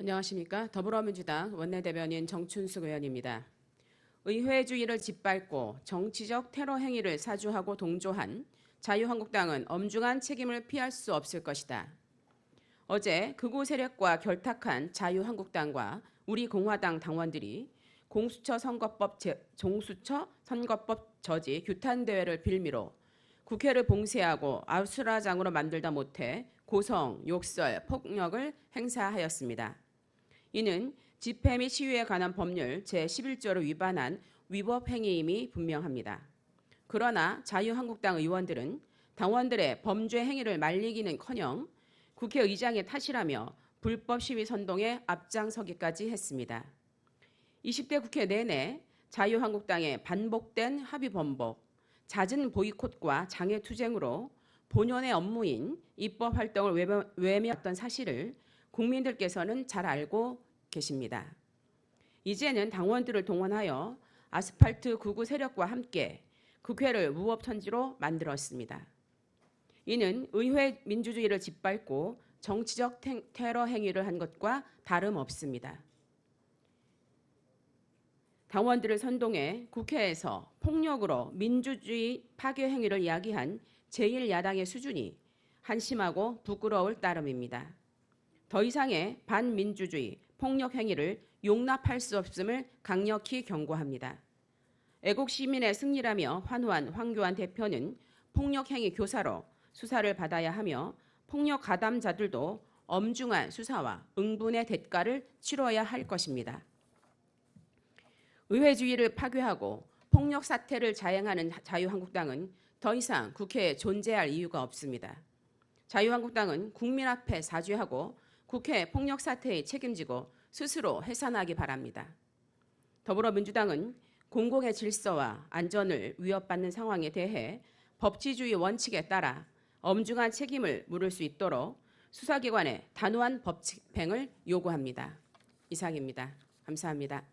안녕하십니까. 더불어민주당 원내대변인 정춘숙 의원입니다. 의회주의를 짓밟고 정치적 테러 행위를 사주하고 동조한 자유한국당은 엄중한 책임을 피할 수 없을 것이다. 어제 극우 세력과 결탁한 자유한국당과 우리 공화당 당원들이 공수처 선거법 제, 종수처 선거법 저지 규탄 대회를 빌미로 국회를 봉쇄하고 아수라장으로 만들다 못해 고성, 욕설, 폭력을 행사하였습니다. 이는 집회 및 시위에 관한 법률 제11조를 위반한 위법 행위임이 분명합니다. 그러나 자유한국당 의원들은 당원들의 범죄 행위를 말리기는커녕 국회의장의 탓이라며 불법 시위 선동에 앞장서기까지 했습니다. 20대 국회 내내 자유한국당의 반복된 합의 번복, 잦은 보이콧과 장애 투쟁으로 본연의 업무인 입법 활동을 외면- 외면했던 사실을 국민들께서는 잘 알고 계십니다. 이제는 당원들을 동원하여 아스팔트 구구 세력과 함께 국회를 무법천지로 만들었습니다. 이는 의회 민주주의를 짓밟고 정치적 테- 테러 행위를 한 것과 다름없습니다. 당원들을 선동해 국회에서 폭력으로 민주주의 파괴 행위를 야기한 제1야당의 수준이 한심하고 부끄러울 따름입니다. 더 이상의 반민주주의 폭력 행위를 용납할 수 없음을 강력히 경고합니다. 애국 시민의 승리라며 환호한 황교안 대표는 폭력 행위 교사로 수사를 받아야 하며 폭력 가담자들도 엄중한 수사와 응분의 대가를 치러야 할 것입니다. 의회주의를 파괴하고 폭력 사태를 자행하는 자유한국당은 더 이상 국회에 존재할 이유가 없습니다. 자유한국당은 국민 앞에 사죄하고 국회 폭력 사태에 책임지고 스스로 해산하기 바랍니다. 더불어민주당은 공공의 질서와 안전을 위협받는 상황에 대해 법치주의 원칙에 따라 엄중한 책임을 물을 수 있도록 수사기관의 단호한 법 집행을 요구합니다. 이상입니다. 감사합니다.